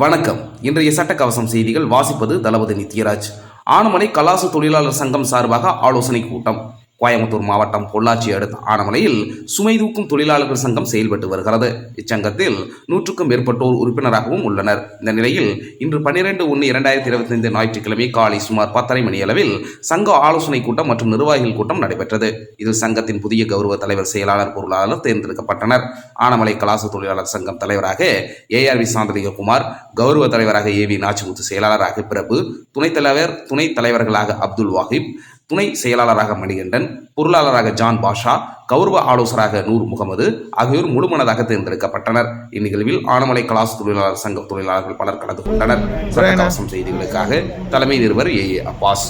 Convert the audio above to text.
வணக்கம். இன்றைய சட்டக்கவசம் செய்திகள் வாசிப்பது தளபதி நித்யராஜ். ஆனமலை கலாசு தொழிலாளர் சங்கம் சார்பாக ஆலோசனை கூட்டம். கோயம்புத்தூர் மாவட்டம் பொள்ளாச்சி அடுத்த ஆனமலையில் சுமை தூக்கும் தொழிலாளர்கள் சங்கம் செயல்பட்டு வருகிறது. இச்சங்கத்தில் நூற்றுக்கும் மேற்பட்டோர் உறுப்பினராகவும் உள்ளனர். இந்த நிலையில் இன்று பன்னிரண்டு ஒன்று இரண்டாயிரத்தி இருபத்தி ஐந்து ஞாயிற்றுக்கிழமை காலை சுமார் பத்தரை மணி அளவில் சங்க ஆலோசனை கூட்டம் மற்றும் நிர்வாகிகள் கூட்டம் நடைபெற்றது. இதில் சங்கத்தின் புதிய கௌரவ தலைவர் செயலாளர் பொருளாளர் தேர்ந்தெடுக்கப்பட்டனர். ஆனமலை கலாச தொழிலாளர் சங்கம் தலைவராக ஏஆர்வி சாந்தலிங்ககுமார் கௌரவ தலைவராக ஏ வி நாச்சிமுத்து செயலாளராக பிரபு துணைத் தலைவர் துணைத் தலைவர்களாக அப்துல் வாஹிப் துணை செயலாளராக மணிகண்டன் பொருளாளராக ஜான் பாஷா கௌரவ ஆலோசராக நூர் முகமது ஆகியோர் முழுமனதாக தேர்ந்தெடுக்கப்பட்டனர். இந்நிகழ்வில் ஆனமலை கலாசு தொழிலாளர் சங்க தொழிலாளர்கள் பலர் கலந்து கொண்டனர். செய்திகளுக்காக தலைமை நிறுவர் ஏ ஏ அப்பாஸ்.